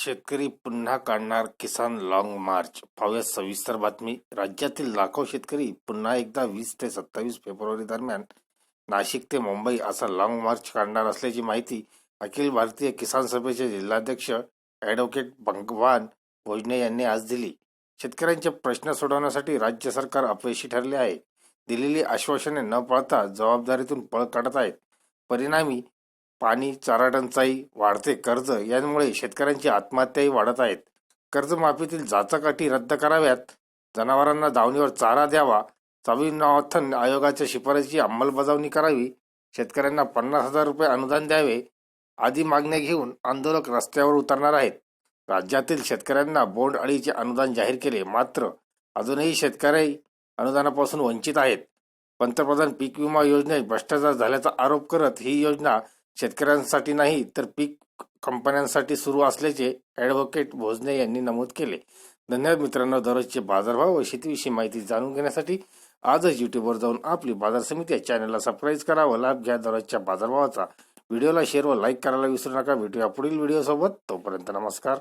शेतकरी पुन्हा काढणार किसान लॉंग मार्च पाहूया सविस्तर बातमी. राज्यातील लाखो शेतकरी पुन्हा एकदा वीस ते सत्तावीस फेब्रुवारी दरम्यान नाशिक ते मुंबई असा लॉंग मार्च काढणार असल्याची माहिती अखिल भारतीय किसान सभेचे जिल्हाध्यक्ष ॲडव्होकेट भगवान भोजने यांनी आज दिली. शेतकऱ्यांचे प्रश्न सोडवण्यासाठी राज्य सरकार अपयशी ठरले आहे. दिलेली आश्वासने न पाळता जबाबदारीतून पळ काढत आहेत. परिणामी पाणी चारा टंचाई वाढते. कर्ज यांमुळे शेतकऱ्यांची आत्महत्याही वाढत आहेत. कर्जमाफीतील जाचकाठी रद्द कराव्यात. जनावरांना दावणीवर चारा द्यावा. स्वामीनाथन आयोगाच्या शिफारशीची अंमलबजावणी करावी. शेतकऱ्यांना पन्नास हजार रुपये अनुदान द्यावे. आदी मागण्या घेऊन आंदोलक रस्त्यावर उतरणार आहेत. राज्यातील शेतकऱ्यांना बोंड अळीचे अनुदान जाहीर केले. मात्र अजूनही शेतकरी अनुदानापासून वंचित आहेत. पंतप्रधान पीक विमा योजनेत भ्रष्टाचार झाल्याचा आरोप करत ही योजना शेतकऱ्यांसाठी नाही तर पीक कंपन्यांसाठी सुरू असल्याचे ॲडव्होकेट भोजने यांनी नमूद केले. धन्यवाद मित्रांनो दररोजचे बाजारभाव व शेतीविषयी माहिती जाणून घेण्यासाठी आजच युट्यूबवर जाऊन आपली बाजार समिती या चॅनलला सबस्क्राईब करा व लाभ घ्या दररोजच्या बाजारभावाचा. व्हिडिओला शेअर व लाईक करायला विसरू नका. भेटूया पुढील व्हिडिओसोबत तोपर्यंत नमस्कार.